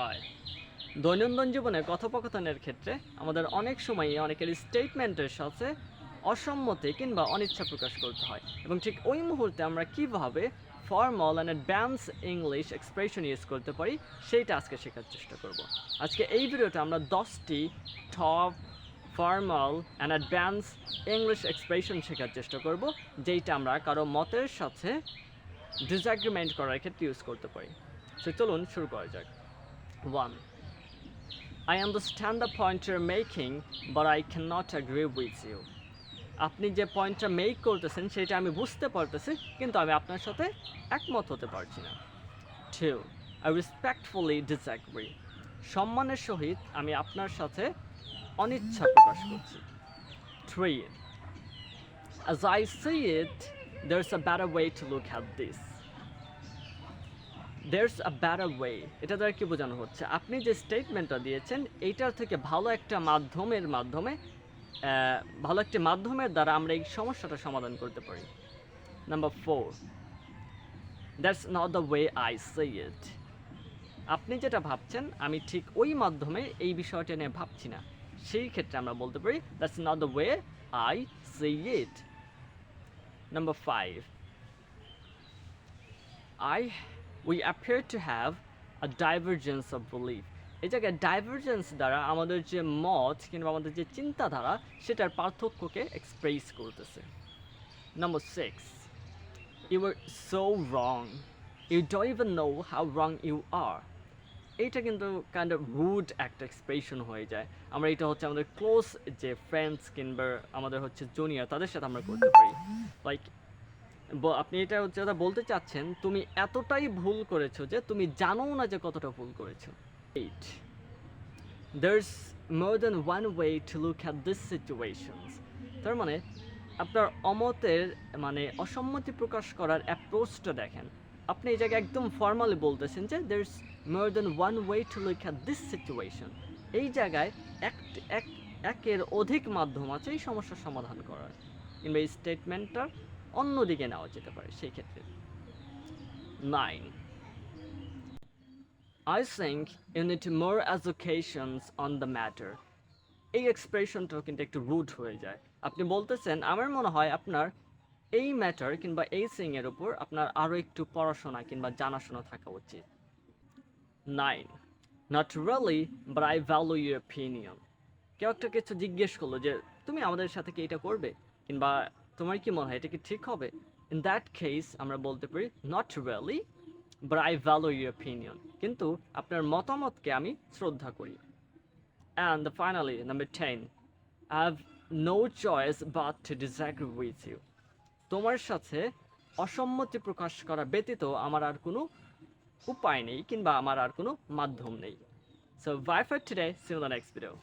হয়। দৈনন্দিন জীবনে কথোপকথনের ক্ষেত্রে আমাদের অনেক সময়ই অনেকের স্টেটমেন্টের সাথে অসম্মতি কিংবা অনিচ্ছা প্রকাশ করতে হয়। এবং ঠিক ওই মুহূর্তে আমরা কীভাবে formal and advance English expression use করতে পারি, সেইটা আজকে শেখার চেষ্টা করব। আজকে এই ভিডিওতে আমরা দশটি top formal and advance English expression শেখার চেষ্টা করব, যেইটা আমরা কারও মতের সাথে ডিসঅ্যাগ্রিমেন্ট করার ক্ষেত্রে ইউজ করতে পারি। সে চলুন শুরু করা যাক। One I understand the point you're making, but I cannot agree with you. আপনি যে পয়েন্টটা মেক করতেছেন সেটা আমি বুঝতে পারতেছি কিন্তু আমি আপনার সাথে একমত হতে পারছি না টু আই রেসপেক্টফুলি ডিসঅ্যাগ্রি সম্মানের সহিত আমি আপনার সাথে অনিচ্ছা প্রকাশ করছি three As I see it, there's a better way to look at this. There's a better way এটা দ্বারা কি বোঝানো হচ্ছে? আপনি যে স্টেটমেন্টটা দিয়েছেন, এইটার থেকে ভালো একটা মাধ্যমের মাধ্যমে ভালো একটি মাধ্যমের দ্বারা আমরা এই সমস্যাটা সমাধান করতে পারি। Number four that's not the way I say it আপনি যেটা ভাবছেন, আমি ঠিক ওই মাধ্যমে এই বিষয়টা নিয়ে ভাবছি না। সেই ক্ষেত্রে আমরা বলতে পারি that's not the way I say it number five I we appear to have a divergence of belief. এই জায়গায় ডাইভারজেন্স দ্বারা আমাদের যে মত কিংবা আমাদের যে চিন্তাধারা, সেটার পার্থক্যকে এক্সপ্রেস করতেছে। Number six you are so wrong you don't even know how wrong you are এইটা কিন্তু কাইন্ড অফ রুড একটা এক্সপ্রেশন হয়ে যায়। আমরা এটা হচ্ছে আমাদের ক্লোজ যে ফ্রেন্ডস কিংবা আমাদের হচ্ছে জুনিয়র তাদের সাথে আমরা করতে পারি। লাইক আপনি এটা হচ্ছে যেটা বলতে চাচ্ছেন, তুমি এতটাই ভুল করেছ যে তুমি জানো না যে কতটা ভুল করেছ। Eight there's more than one way to look at this situations. তার মানে আপনার অমতের মানে অসম্মতি প্রকাশ করার অ্যাপ্রোচটা দেখেন। আপনি এই জায়গায় একদম ফর্মালি বলতেছেন যে there's more than one way to look at this situation এই জায়গায় এক এক, একের অধিক মাধ্যম আছে এই সমস্যার সমাধান করার। কিংবা এই স্টেটমেন্টটার অন্যদিকে নেওয়া যেতে পারে সেই ক্ষেত্রে। Nine I think you need more on the matter. এই এক্সপ্রেশনটাও কিন্তু একটু রুট হয়ে যায়। আপনি বলতেছেন, আমার মনে হয় আপনার এই ম্যাটার কিংবা এই সিং এর উপর আপনার আরও একটু পড়াশোনা কিংবা জানাশোনা থাকা উচিত। Nine not really but I value your opinion কেউ একটা কিছু জিজ্ঞেস করল যে, তুমি আমাদের সাথে কি এটা করবে? কিংবা তোমার কি মনে হয় এটা কি ঠিক হবে? ইন দ্যাট কেস আমরা বলতে পারি not really but I value your opinion কিন্তু আপনার মতামতকে আমি শ্রদ্ধা করি। And finally number ten I have no choice but to disagree with you তোমার সাথে অসম্মতি প্রকাশ করা ব্যতীত আমার আর কোনো উপায় নেই কিংবা আমার আর কোনো মাধ্যম নেই। So bye for today see the next video